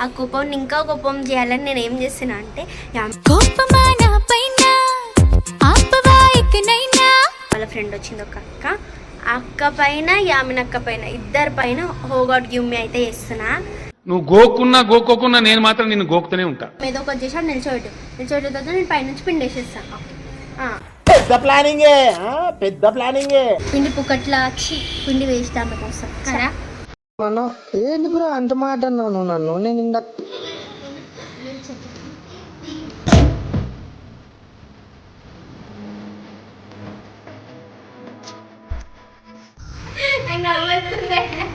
ఆ కోపం ఇంకా కోపం చేయాలని నేను ఏం చేస్తున్నా అంటే వాళ్ళ ఫ్రెండ్ వచ్చింది ఒక అక్క. ఆ అక్క పైన యామిన అక్క పైన ఇద్దరి పైన హోగాడ్ గివ్ మీ అయితే చేస్తున్నా. నువ్వు గోక్కున్నా గోక్కోకున్నా నేను మాత్రం నిన్ను గోకుతూనే ఉంటా. ఏదో ఒకటి చేసాడు నిల్చోబెట్టు. నిల్చోబెట్టిన తర్వాత నేను పైనుంచి పిండేసేస్తాను ఆ, పెద్ద ప్లానింగే ఆ? పెద్ద ప్లానింగే. పిండి పుక్కట్లా ఛీ, పిండి ఆమె కోసం. కదా అన్న? ఏంటి బ్రో అంత మాట అన్నాను నన్ను? నేను ఇందాక Oh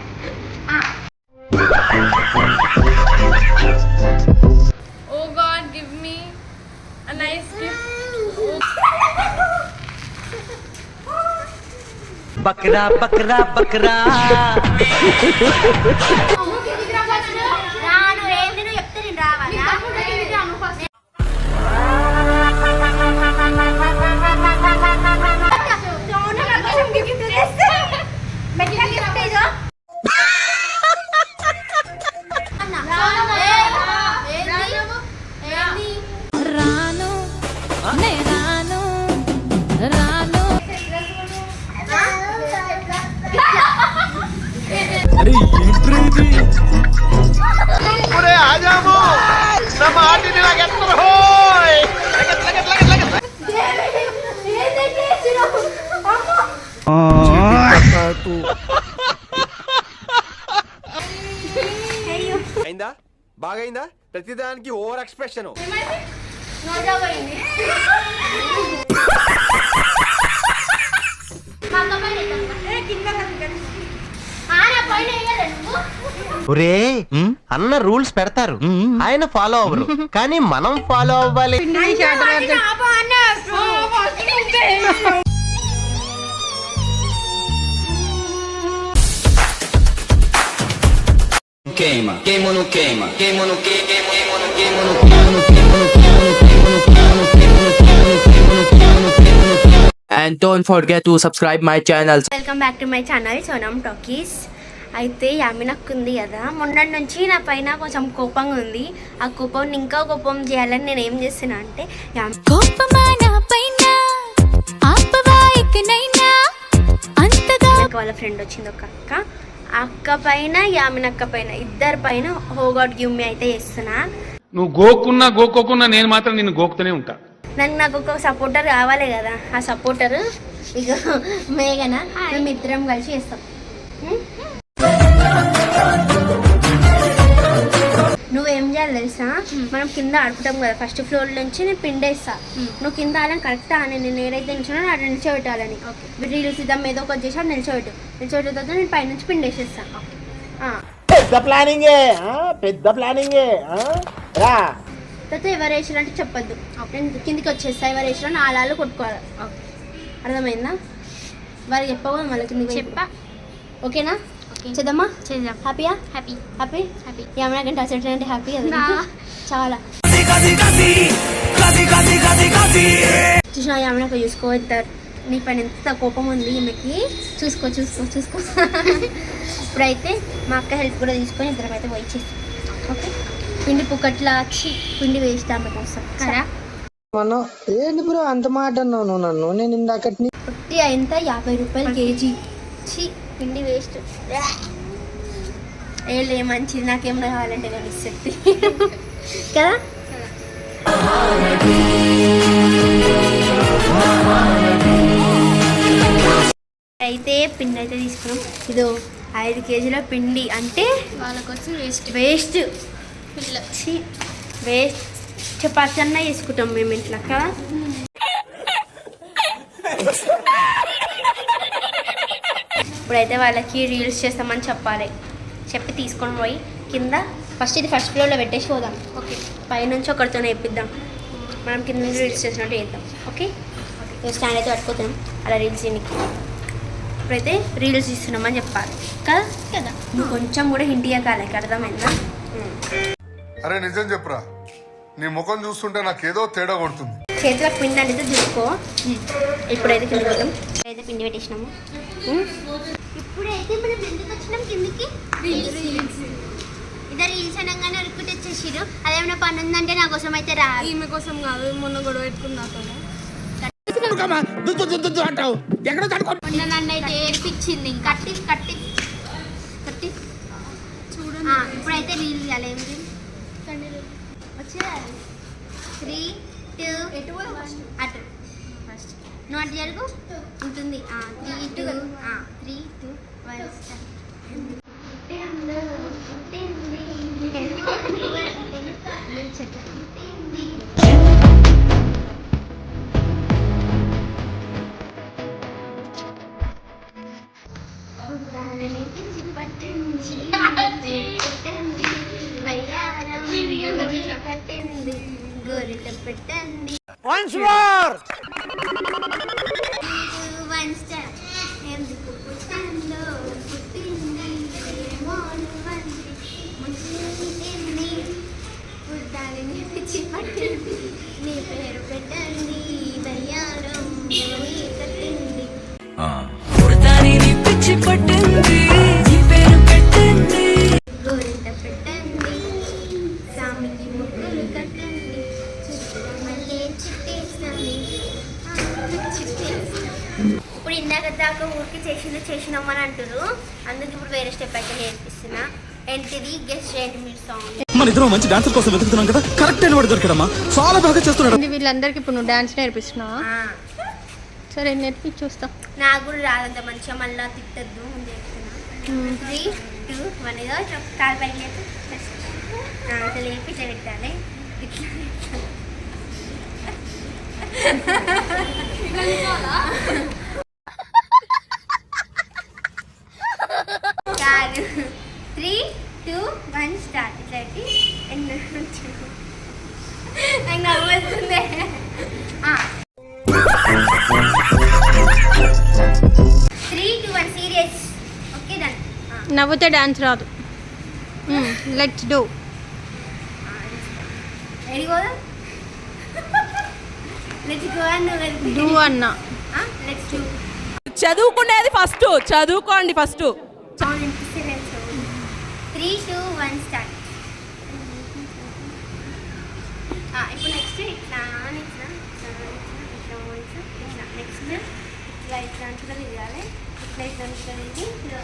బక్రా బక్రా బక్రా. బాగైందా? ప్రతిదానికి ఓవర్ ఎక్స్ప్రెషన్. ఒరే అన్న రూల్స్ పెడతారు. ఆయన ఫాలో అవ్వరు. కానీ మనం ఫాలో అవ్వాలి. Queima, queima no queima, queima no queima, queima no queima no queima no queima no queima no queima no queima no queima no queima no queima no queima no queima And don't forget to subscribe my channel. Welcome back to my channel Sonam talkies అయితే యామినక్ ఉంది కదా మొన్నటి నుంచి నా పైన కొంచెం కోపంగా ఉంది ఆ కోపం ఇంకా కోపం చేయాలని నేను ఏం చేస్తున్నా అంటే యామ్- కోపమా నా పైన ఆపవా ఇకనైనా అంతగా నాకు వాళ్ళ ఫ్రెండ్ వచ్చింది ఒక అక్క అక్క పైన యామిన అక్క పైన ఇద్దరి పైన హోగాడ్ గివ్ మీ అయితే చేస్తున్నా. నువ్వు గోక్కున్నా గోక్కోకున్నా నేను మాత్రం నిన్ను గోకుతూనే ఉంటా. నాకు నాకు ఒక సపోర్టర్ కావాలి కదా ఆ సపోర్టర్. ఇక మేఘన మేము ఇద్దరం కలిసి చేస్తాం. చేయాలి తెలుసా? మనం కింద ఆడుకుంటాం కదా ఫస్ట్ ఫ్లోర్ నుంచి నేను పిండేస్తా నువ్వు కింద ఆలని కరెక్ట్? అని నేను ఏదైతే నిల్చున్నా అక్కడ నిల్చోబెట్టాలని. రీల్స్ ఇద్దాం ఏదో ఒకటి చేసి అక్కడ నిల్చోబెట్టు. నిల్చోబెట్టిన తర్వాత నేను పైనుంచి పిండేసేస్తా ఆ. పెద్ద ప్లానింగే ఆ? పెద్ద ప్లానింగే ఆ? రా. తర్వాత ఎవరు వేసారంటే చెప్పొద్దు. నేను కిందికి వచ్చేస్తా ఎవరు వేసారో నా ఆలాలు కొట్టుకోవాలి. అర్థమైందా? వారికి చెప్పవు మళ్ళీ కిందికి చెప్పా. ఓకేనా? చేద్దామా? చేద్దాం. హ్యాపీయా హ్యాపీ హ్యాపీ హ్యాపీ ఏమైనా అసెంట్ అంటే హ్యాపీ కదా చాలా. చూసిన ఏమైనా చూసుకో ఇద్దరు. నీ పైన ఎంత కోపం ఉంది ఈమెకి? చూసుకో చూసుకో చూసుకో. ఇప్పుడైతే మా అక్క హెల్ప్ కూడా తీసుకొని ఇద్దరం అయితే పోయి చేస్తాం. ఓకే పిండి పుక్కట్లా ఛీ, పిండి ఆమె కోసం. కదా? అన్న ఏంటి బ్రో అంత మాట అన్నావు నువ్వు నన్ను? నేను ఇందాకటి పుట్టి ఎంత యాభై రూపాయలు కేజీ? ఛీ. పిండి వేస్ట్. ఏళ్ళు మంచిది. నాకేం కావాలంటే నేను ఇస్తుంది కదా? అయితే పిండి అయితే తీసుకున్నాం. ఇదో ఐదు కేజీల పిండి. అంటే వాళ్ళకి వచ్చి వేస్ట్. వేస్ట్ ఛీ, వేస్ట్. చపాతి అన్న వేసుకుంటాం మేము ఇంట్లో కదా? ఇప్పుడైతే వాళ్ళకి రీల్స్ చేస్తామని చెప్పాలి. చెప్పి తీసుకొని పోయి కింద ఫస్ట్ ఇది ఫస్ట్ ఫ్లోర్లో పెట్టేసి పోదాం. ఓకే. పైనుంచి ఒకరితోనే వేపిద్దాం మనం కింద నుంచి రీల్స్ చేసినట్టు చేద్దాం. ఓకే? స్టాండ్ అయితే పట్టుకోతాం అలా రీల్స్ చేయడానికి ఇప్పుడైతే రీల్స్ ఇస్తున్నామని చెప్పాలి. కదా? కదా. నువ్వు కొంచెం కూడా హింట్ ఇవ్వకాలి అర్థమైందా? అరే నిజం చెప్పురా. నీ ముఖం చూస్తుంటే నాకేదో తేడా కొడుతుంది. చేతిలో పిండి అనేది చూసుకో ఇప్పుడైతే కింద పోతాం అయితే పిండి పెట్టేసినాము. ఇప్పుడైతే మనం ఎందుకు వచ్చినాం కిందికి. ఇద్దరు రీల్స్ అనగానే ఉరుక్కుంటే చేసిరు అదేమైనా పని ఉందంటే నా కోసం అయితే రా. ఈమె కోసం కాదు మొన్న గొడవ పెట్టుకున్నాతో మొన్న నన్ను అయితే ఏడిపించింది కట్టి కట్టి. కట్టి. చూడండి. ఇప్పుడైతే రీల్ రీల్ వచ్చేయాలి. త్రీ టూ అటు. నువ్వు అటు జరుగు. ఉంటుంది. Three two three two one పట్టింది గోరిట పెట్టండి వన్స్ మోర్ పుట్టాలని పిచ్చి పట్టింది నీ పేరు పెట్టండి దయ్యారం నీ కట్టింది పిచ్చి పట్టింది నీ పేరు పెట్టింది గోరింట పెట్టండి. సామికి ముగ్గులు కట్టండి మళ్ళీ చుట్టేసండి ఇప్పుడు ఇందాక దాకా ఊరికి చేసిన చేసినామని అంటారు అందుకు ఇప్పుడు వేరే స్టెప్ అయితే నేర్పిస్తున్నా. ఏంటిది? గెస్ట్ చేయండి మీరు సాంగ్ మన ఇద్దరం మంచి డాన్సర్ కోసం వెతుకుతున్నాం కదా? కరెక్ట్ అయిన వాడు దొరికడమ్మా. చాలా బాగా చేస్తున్నాడు. వీళ్ళందరికీ ఇప్పుడు నువ్వు డాన్స్ నేర్పిస్తున్నావా? సరే నేర్పి చూస్తా నాకు కూడా రాదంత మంచిగా మళ్ళీ తిట్టద్దు త్రీ టూ వన్ ఏదో కాలు పైకి లేపు. అసలు లేపి ఇట్లా పెట్టాలి. ఇట్లా కాదు నవ్వుతే డాన్స్ రాదు లెట్స్ డూ రెడీ పోదా లెట్స్ గో అండ్ డూ అన్న లెట్స్ డూ చదువుకునేది ఫస్ట్ చదువుకోండి first three two one start ఇప్పుడు నెక్స్ట్ ఇట్లా ఇట్లా ఇట్లా ఇట్లా ఇట్లా ఇట్లా నెక్స్ట్ ఇట్లా ఇట్లా ఇట్లా ఇట్లా అంటుగా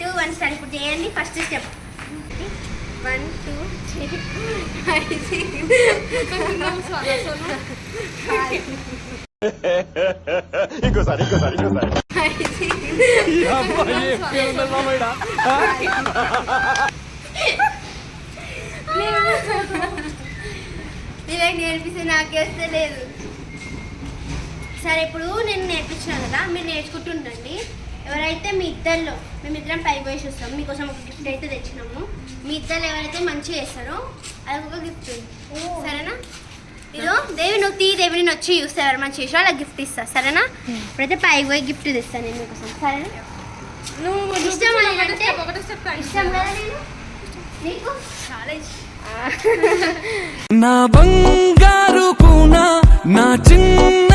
టూ వన్ స్టార్ట్ ఇప్పుడు చేయండి. First step. One two three ఇంకోసారి ఇంకోసారి ఇంకోసారి. నీకు నేర్పిస్తే నాకే వస్తలేదు సరే ఇప్పుడు నేను నేర్పించాను కదా మీరు నేర్చుకుంటుండండి. ఎవరైతే మీ ఇద్దరిలో మేము ఇద్దరం పై పోయి వస్తాం. మీకోసం ఒక గిఫ్ట్ అయితే తెచ్చినాము. మీ ఇద్దరు ఎవరైతే మంచిగా చేస్తారో అది ఒక గిఫ్ట్ సరేనా? ఇదో దేవి నువ్వు తీ దేవి నేను వచ్చి చూస్తే ఎవరు మంచి చేసారో అలా గిఫ్ట్ ఇస్తా. సరేనా? ఇప్పుడైతే పై పోయి గిఫ్ట్ తెస్తాను నేను మీకోసం. సరేనా? నువ్వు ఇష్టం ఇష్టం కదా నేను నీకు? చాలా ఇష్టం. నా బంగారు కూన నా చిన్నారి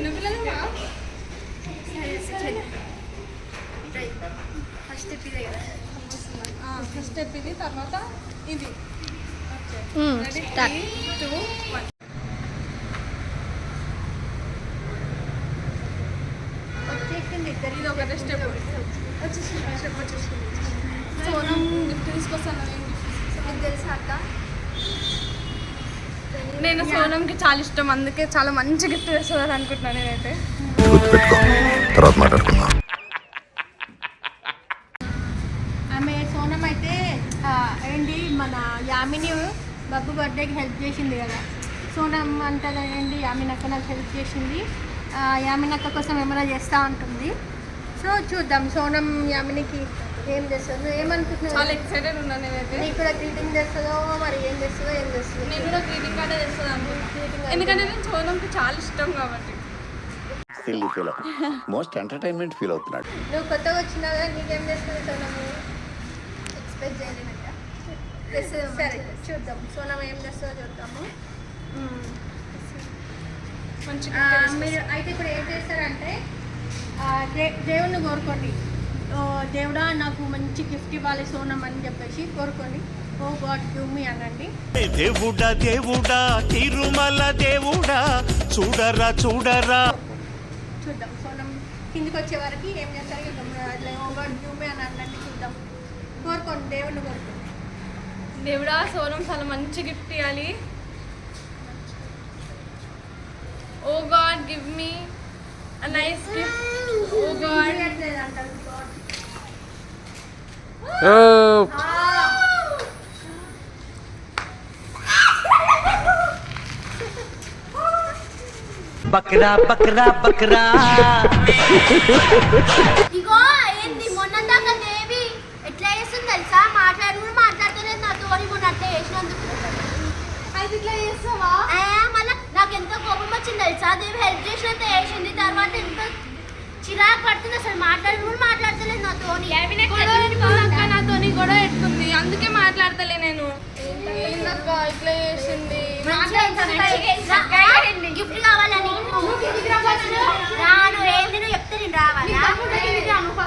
చిన్నపిల్లలు ఫస్ట్ ఇదే కదా ఫస్ట్ స్టెప్ ఇది తర్వాత ఇది స్టార్ట్ టూ వన్ వచ్చేసింది ఇద్దరు ఇది ఒకటే స్టెప్ వచ్చేసింది స్టెప్ వచ్చేసింది సోనం గిఫ్ట్ తీసుకొస్తాను నేను గిఫ్ట్ తెలుసా అక్క నేను సోనంకి చాలా ఇష్టం అందుకే చాలా మంచి గిఫ్ట్ తెస్తుంది అనుకుంటున్నాను నేనైతే. తర్వాత మాట్లాడుకుందాం. ఆమె సోనం అయితే ఆ, ఏంటి మన యామిని బబ్బు బర్త్డేకి హెల్ప్ చేసింది కదా. సోనం అంటదండి యామినక్క నాకు హెల్ప్ చేసింది. ఆ, యామినక్క కోసం ఏమైనా చేస్తా ఉంటుంది సో చూద్దాం సోనం యామినికి ఏం చేస్తుందో నువ్వు ఏమనుకుంటున్నావు? చాలా ఎక్సైటెడ్ ఉన్నాను నేనైతే. నీకు కూడా గ్రీటింగ్ చేస్తుందో మరి ఏం చేస్తుందో ఏం చేస్తుందో. నేను కూడా గ్రీటింగ్ కార్డే చేస్తాను ఎందుకంటే నేను సోనంకి చాలా ఇష్టం కాబట్టి. Silly feel most entertainment feel అవుతున్నాడు. నువ్వు కొత్తగా వచ్చినావు కదా నీకేం చేస్తుంది సోనము ఎక్స్పెక్ట్ చేయలేనక్క సరే. చూద్దాం. సోనం ఏం చేస్తుందో చూద్దాము. మీరు అయితే ఇప్పుడు ఏం చేస్తారంటే దేవుణ్ణి కోరుకోండి. దేవుడా నాకు మంచి గిఫ్ట్ ఇవ్వాలి సోనం అని చెప్పేసి కోరుకోండి ఓ గాడ్ గివ్ మీ అనండి. దేవుడా దేవుడా తిరుమల దేవుడా చూడరా చూడరా. చూద్దాం సోనం కిందికి వచ్చే వరకు ఏం చేస్తారు? చూద్దాం అట్లా ఓ గాడ్ గివ్ మీ అని అనండి చూద్దాం. కోరుకోండి దేవుణ్ణి కోరుకోండి. దేవుడా సోనం చాలా మంచి గిఫ్ట్ ఇవ్వాలి. ఓ God give me nice gift. Oh God. అంటారు God. బక్రా బక్రా బక్రా. ఇగో ఏంది? మొన్న దాకా దేవి ఎట్లా చేస్తుంది తెలుసా? మాట్లాడు కూడా మాట్లాడతలేదు నాతో మొన్న అట్లా చేసినందుకు. అయితే ఇట్లా చేస్తావా? ఆ, మళ్ళా నాకు ఎంత కోపం వచ్చింది తెలుసా? దేవి హెల్ప్ చేసినంత చేసింది తర్వాత ఎంత చిరాకు పడుతుంది అసలు మాట్లాడు కూడా మాట్లాడతలేదు నాతో అందుకే మాట్లాడతలే నేను. ఏందక్క ఇట్లా చేసింది? గిఫ్ట్ కావాలని రాను ఏంది నువ్వు చెప్తే నేను రావాలా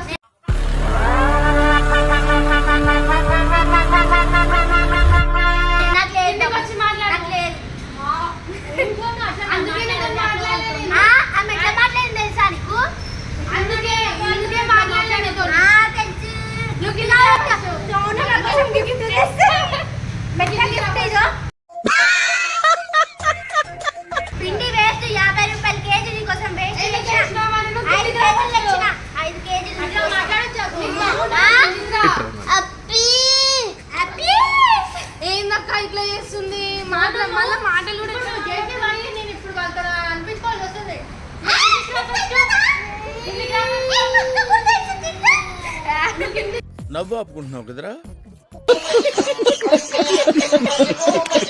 నవ్వు ఆపుకుంటున్నావు కదరా?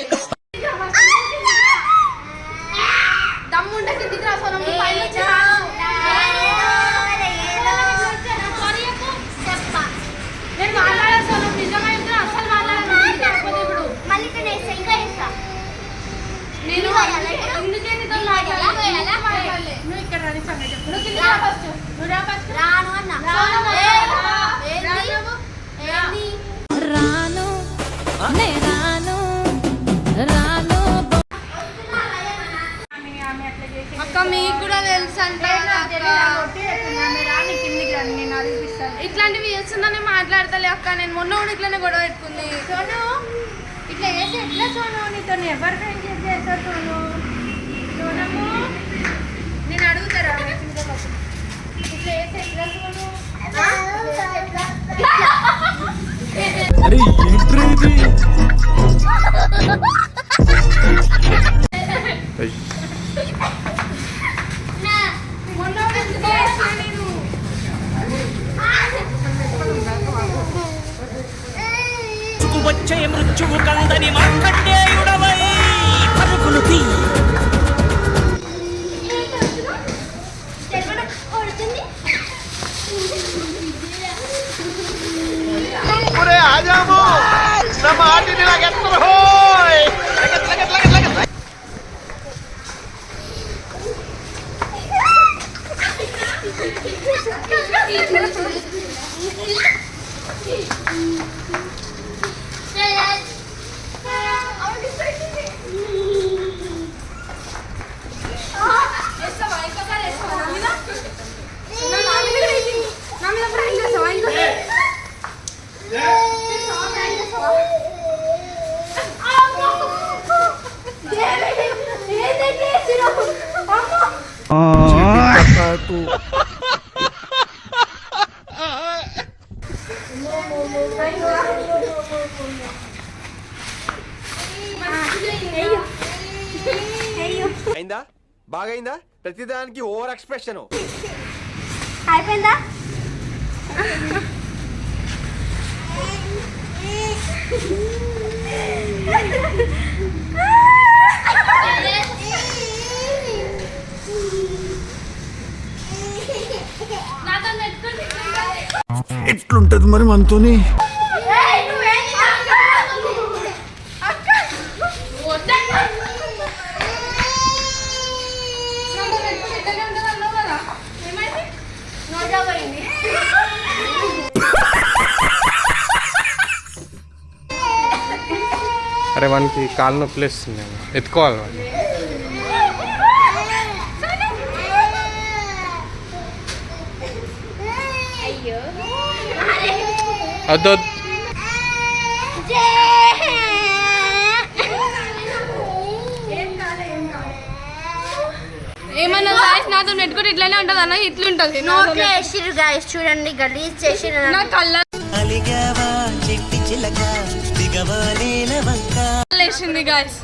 వచ్చే మృత్యువు కందని మార్కండేయుడవై పరుగులు తీ आ जाओ ना माटी दिला के तरह होए మంచిగా బాగైందా? ప్రతిదానికి ఓవర్ ఎక్స్ప్రెషన్. అయిపోయిందా? ఎట్లుంటది మరి మనతోని అరే మనకి కాలు నొప్పులు వేస్తుంది ఎత్తుకోవాలి వాడిని. వద్దు. ఏమన్నా గాయస్ నాతో ఇట్లానే ఉంటుంది అన్న ఇట్లుంటది నోట్లో వేసిరు గాయస్ చూడండి గలీజ్ చేసిరు నా కళ్ళ వేసింది గాయస్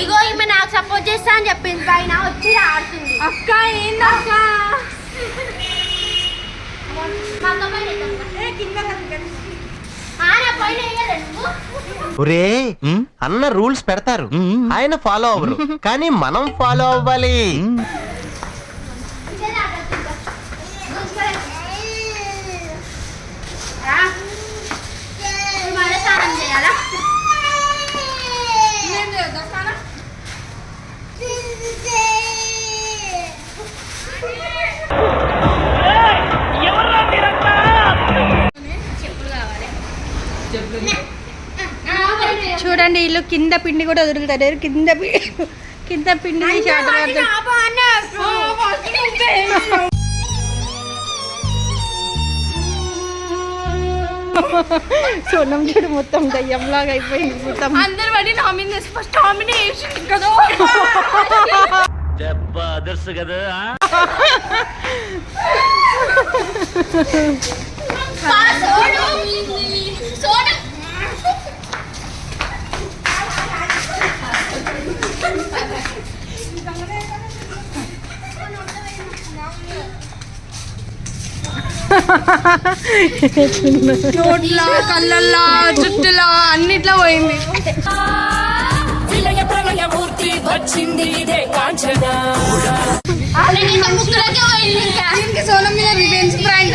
ఇగో ఈమె నాకు సపోర్ట్ చేస్తా అని చెప్పింది పైన వచ్చి ఆడుతుంది. అక్క ఏందక్క? ఒరే అన్న రూల్స్ పెడతారు. ఆయన ఫాలో అవ్వరు. కానీ మనం ఫాలో అవ్వాలి. చేయాలా? చూడండి వీళ్ళు కింద పిండి కూడా వదులుతారు. కింద కింద పిండి. సోనం చూడు మొత్తం దయ్యంలాగా అయిపోయింది మొత్తం. అందరు పడి నామినేట్ ఫస్ట్ నామినేషన్ కదా. నోట్లా కళ్ళల్లా జుట్టులా అన్నిట్లా పోయింది. దీనికి సోనం మీద రివెంజ్ ప్రాంక్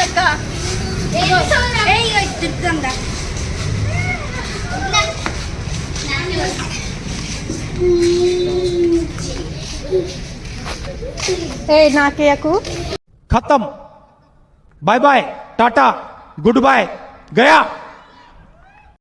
పక్కా నాకేయకు ఖతం. Bye bye Tata good bye Gaya.